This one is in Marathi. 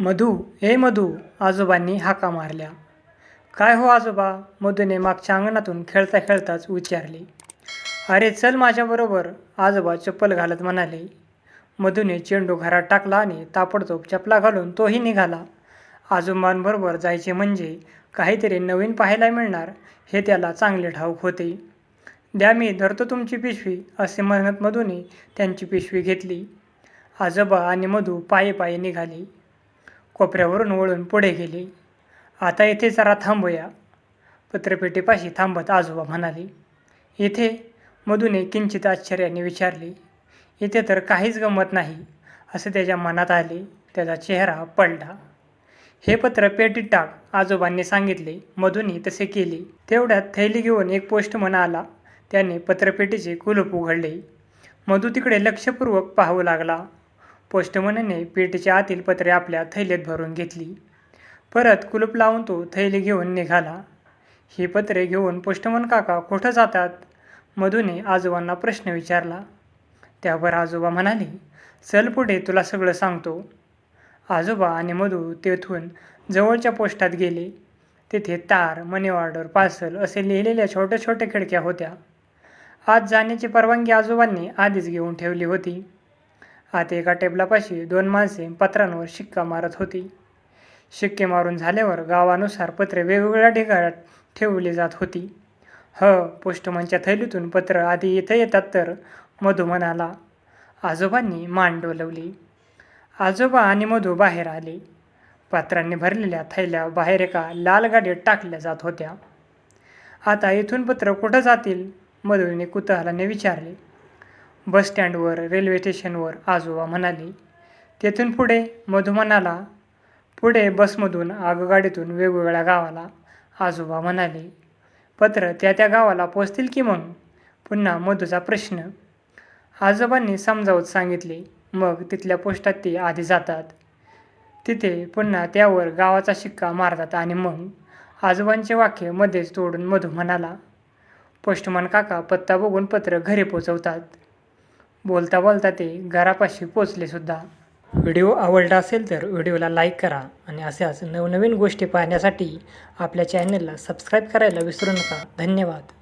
मधू हे मधू आजोबांनी हाका मारल्या. काय हो आजोबा? मधूने मागच्या अंगणातून खेळता खेळताच विचारले अरे चल माझ्याबरोबर आजोबा चप्पल घालत म्हणाले. मधूने चेंडू घरात टाकला आणि ताबडतोब चपला घालून तोही निघाला. आजोबांबरोबर जायचे म्हणजे काहीतरी नवीन पाहायला मिळणार हे त्याला चांगले ठाऊक होते. द्या मी धरतो तुमची पिशवी असे म्हणत मधूने त्यांची पिशवी घेतली. आजोबा आणि मधू पायी पायी निघाले. कोपऱ्यावरून वळून पुढे गेले. आता इथे जरा थांबूया पत्रपेटीपाशी थांबत आजोबा म्हणाले. इथे मधूने किंचित आश्चर्याने विचारले इथे तर काहीच गमत नाही असे त्याच्या मनात आले. त्याचा चेहरा पडला. हे पत्र पेटीत टाक आजोबांनी सांगितले. मधूनही तसे केले. तेवढ्यात थैली घेऊन एक पोस्टमन आला. त्याने पत्रपेटीचे कुलूप उघडले. मधू तिकडे लक्षपूर्वक पाहू लागला. पोस्टमनने पेटीच्या आतील पत्रे आपल्या थैल्यात भरून घेतली. परत कुलूप लावून तो थैली घेऊन निघाला. ही पत्रे घेऊन पोस्टमन काका कुठं जातात? मधूने आजोबांना प्रश्न विचारला. त्यावर आजोबा म्हणाले चल पुढे तुला सगळं सांगतो. आजोबा आणि मधू तेथून जवळच्या पोस्टात गेले. तेथे तार मनी ऑर्डर पार्सल असे लिहिलेल्या छोट्या छोट्या खिडक्या होत्या. आत जाण्याची परवानगी आजोबांनी आधीच घेऊन ठेवली होती. आत एका टेबलापाशी दोन माणसे पत्रांवर शिक्का मारत होती. शिक्के मारून झाल्यावर गावानुसार पत्रे वेगवेगळ्या ठिकाणात ठेवली जात होती. ह पोस्टमनच्या थैलीतून पत्र आधी इथं येतात तर मधू म्हणाला आजोबांनी मान डोलवली. आजोबा आणि मधू बाहेर आले. पात्रांनी भरलेल्या थैल्या बाहेर एका लाल गाडीत टाकल्या जात होत्या. आता इथून पत्र कुठं जातील? मधूने कुतूहलाने विचारले. बस स्टँडवर रेल्वे स्टेशनवर आजोबा म्हणाले तेथून पुढे मधुमनाला पुढे बसमधून आगगाडीतून वेगवेगळ्या गावाला आजोबा म्हणाले. पत्र त्या त्या गावाला पोचतील की मग? पुन्हा मधूचा प्रश्न. आजोबांनी समजावत सांगितले मग तिथल्या पोस्टात ते आधी जातात. तिथे पुन्हा त्यावर गावाचा शिक्का मारतात आणि मग आजोबांचे वाक्य मध्येच तोडून मधू म्हणाला पोस्टमन काका पत्ता बघून पत्र घरी पोचवतात. बोलता बोलता ते घरापाशी पोचलेसुद्धा व्हिडिओ आवडला असेल तर व्हिडिओला लाईक करा आणि अशाच नवनवीन गोष्टी पाहण्यासाठी आपल्या चॅनलला सबस्क्राईब करायला विसरू नका. धन्यवाद.